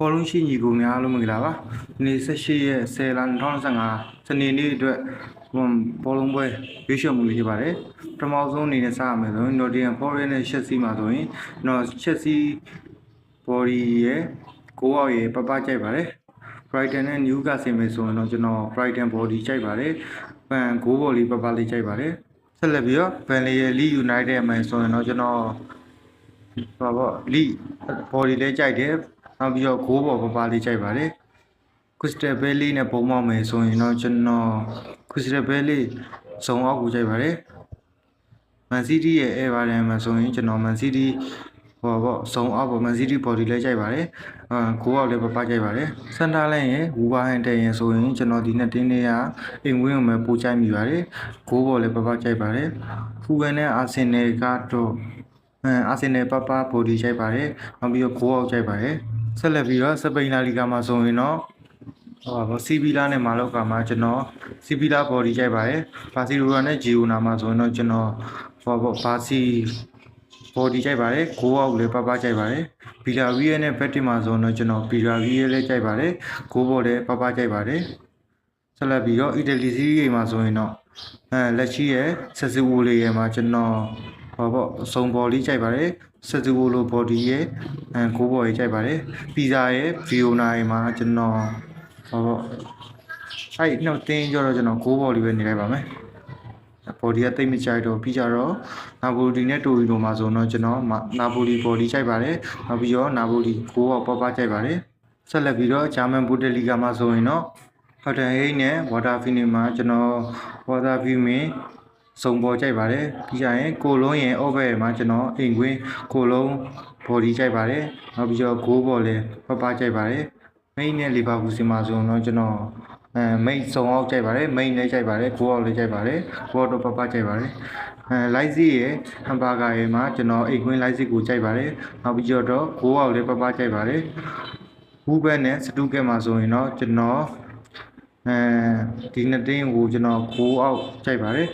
ပေါ်လုံးရှိညီကိုများအားလုံးမင်္ဂလာပါဒီနေ့18ရက်10လ2025စနေနေ့အတွက်ဟွန်းပေါ်လုံးပွဲရွေးချယ်မှုလေးဖြစ်ပါတယ်ပထမဆုံးအနေနဲ့စရမယ်ဆိုရင် Nottingham Forest နဲ့ Chelsea မှာဆိုရင်ကျွန်တော် Chelsea body ရဲ့ကိုအောက်ရဲ့ပပကြိုက်ပါတယ် Brighton နဲ့ Newcastle မယ်ဆိုရင်တော့ကျွန်တော် Brighton body ကြိုက်ပါတယ်ပန်ဂိုးဘော်လေးပပလေးကြိုက်ပါတယ်ဆက်လက်ပြီးတော့ Burnley ရဲ့ Leeds United မယ်ဆိုရင်တော့ကျွန်တော်ဟောပေါ့လီဘော်ဒီလေးကြိုက်တယ် နောက်ပြီးတော့ဂိုးဘော်ပပလေးကြိုက်ပါတယ်ခရစ်စတယ်ဘဲလေးနဲ့ပုံမောက်မယ်ဆိုရင်တော့ကျွန်တော်ခရစ်စတယ်ဘဲလေးဇုံအောက်ကိုကြိုက်ပါတယ်မန်စီးတီးရဲ့အဲဗာဒန်မှာဆိုရင်ကျွန်တော်မန်စီးတီးဟောပေါ့ဇုံအောက်ပေါ့မန်စီးတီးဘော်ဒီလေးကြိုက်ပါတယ်အာဂိုးအောက်လေးပပကြိုက်ပါတယ်စန်တာလန်ရဲ့ဝူဘာဟန်တဲ့ရင်ဆိုရင်ကျွန်တော်ဒီနှစ်တင်းလေးကအိမ်ဝင်းကိုပဲပို့ချိုက်မိပါတယ်ဂိုးဘော်လေးပပကြိုက်ပါတယ်ဖူကန်နဲ့အာဆင်နယ်ကတော့အဲအာဆင်နယ်ပပဘော်ဒီချိုက်ပါတယ်နောက်ပြီးတော့ဂိုးအောက်ချိုက်ပါတယ် ဆက်လက်ပြီးတော့စပိန်လာလီဂါမှာဆိုရင်တော့ဟောပါစီဗီလာနဲ့မာလော့ကာမှာကျွန်တော်စီဗီလာဘော်ဒီချိုက်ပါတယ်ဘာစီလိုရာနဲ့ဂျီယိုနာမှာဆိုရင်တော့ကျွန်တော်ဟောပေါ့ဘာစီဘော်ဒီချိုက်ပါတယ်ဂိုးအောက်လည်းပပချိုက်ပါတယ်ဘီလာဗီယာနဲ့ဘက်တီမှာဆိုရင်တော့ကျွန်တော်ဘီလာဗီယာလည်းချိုက်ပါတယ်ဂိုးဘော်လည်းပပချိုက်ပါတယ်ဆက်လက်ပြီးတော့အီတလီစီးရီးမှာဆိုရင်တော့အဲလက်ရှိရဲ့ဆက်စူဝိုလေးရဲ့မှာကျွန်တော် ဟောပေါ့အစုံဘော်လေးကြိုက်ပါတယ်ဆက်စူဝိုလိုဘော်ဒီရဲ့အဲကိုဘော်ရေးကြိုက်ပါတယ်ပီဇာရဲ့ဗီယိုနာရဲ့မှာကျွန်တော်ဟောပေါ့အဲ့နှုတ်တင်းကြတော့ကျွန်တော်ကိုဘော်လေးပဲနေလိုက်ပါမယ်ဘော်ဒီကတိတ်မကြိုက်တော့ပြီးကြတော့နာပိုလီနဲ့တိုရီလိုမှာဆိုတော့ကျွန်တော်နာပိုလီဘော်ဒီကြိုက်ပါတယ်နောက်ပြီးတော့နာပိုလီကိုဘော်ပပကြိုက်ပါတယ်ဆက်လက်ပြီးတော့ဂျာမန်ဘူတယ်လီဂါမှာဆိုရင်တော့ဟုတ်တယ်ဟိတ်နဲ့ water fin မှာကျွန်တော် water fin မင်း စုံပေါ်ကြိုက်ပါတယ်ပြီးကြရင်ကိုလုံးရင် over မှာကျွန်တော်အိမ်ခွင်းကိုလုံး body ကြိုက်ပါတယ်နောက်ပြီးတော့ goal ball လည်းပပကြိုက်ပါတယ် main နဲ့ liverpool စီမှာဆိုတော့ကျွန်တော်အဲ main စုံအောင်ကြိုက်ပါတယ် main လည်းကြိုက်ပါတယ် goal out လည်းကြိုက်ပါတယ် goal တော့ပပကြိုက်ပါတယ်အဲ light စီရဲ့ hamburger ရဲ့မှာကျွန်တော်အိမ်ခွင်း light စီကိုကြိုက်ပါတယ်နောက်ပြီးတော့ goal out လည်းပပကြိုက်ပါတယ်ဘူးဘက်နဲ့စတူးကက်မှာဆိုရင်တော့ကျွန်တော်အဲဒီနှစ်တင်းကိုကျွန်တော်ကိုးအောက်ကြိုက်ပါတယ်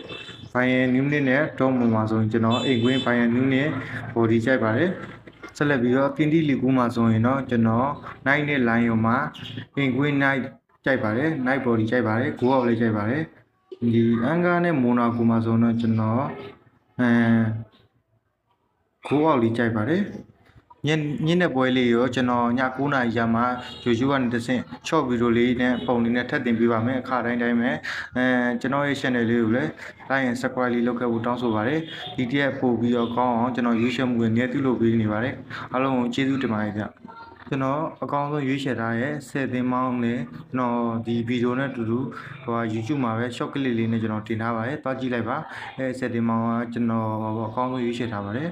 ဘိုင်ယန်နူးနစ်နဲ့ဒေါ်မွန်မှာဆိုရင်ကျွန်တော်အိမ်ကွင်းဘိုင်ယန်နူးနစ်ဘော်ဒီကြိုက်ပါတယ်ဆက်လက်ပြီးတော့ကင်တီလီကူမှာဆိုရင်တော့ကျွန်တော်နိုင်နဲ့လိုင်းယုံမှာအိမ်ကွင်းနိုင်ကြိုက်ပါတယ်နိုင်ဘော်ဒီကြိုက်ပါတယ်ကိုးအောက်လည်းကြိုက်ပါတယ်ဒီအန်ကာနဲ့မိုနာကူမှာဆိုတော့ကျွန်တော်အဲကိုးအောက်လေးကြိုက်ပါတယ် ညညနေပွဲလေးရောကျွန်တော်ည9:00နာရီရမှာယူယူကနေတစ်ဆင့် short video လေးနဲ့ပုံလေးနဲ့ထပ်တင်ပေးပါမယ်အခါတိုင်းတိုင်းပဲအဲကျွန်တော်ရဲ့ channel လေးကိုလည်း like and subscribe လေးလုပ်ခဲ့ဖို့တောင်းဆိုပါတယ်ဒီတရက်ပို့ပြီးတော့ကောင်းအောင်ကျွန်တော်ရွေးချယ်မှုတွေအများပြုလုပ်ပေးနေပါတယ်အားလုံးကိုကျေးဇူးတင်ပါတယ်ဗျကျွန်တော်အကောင်းဆုံးရွေးချယ်ထားရဲ့10သင်းမောင်းနဲ့ကျွန်တော်ဒီဗီဒီယိုနဲ့အတူတူဟို YouTube မှာပဲ short clip လေးနဲ့ကျွန်တော်တင်ထားပါတယ်တွားကြည့်လိုက်ပါအဲ10သင်းမောင်းကကျွန်တော်ဟိုအကောင်းဆုံးရွေးချယ်ထားပါတယ်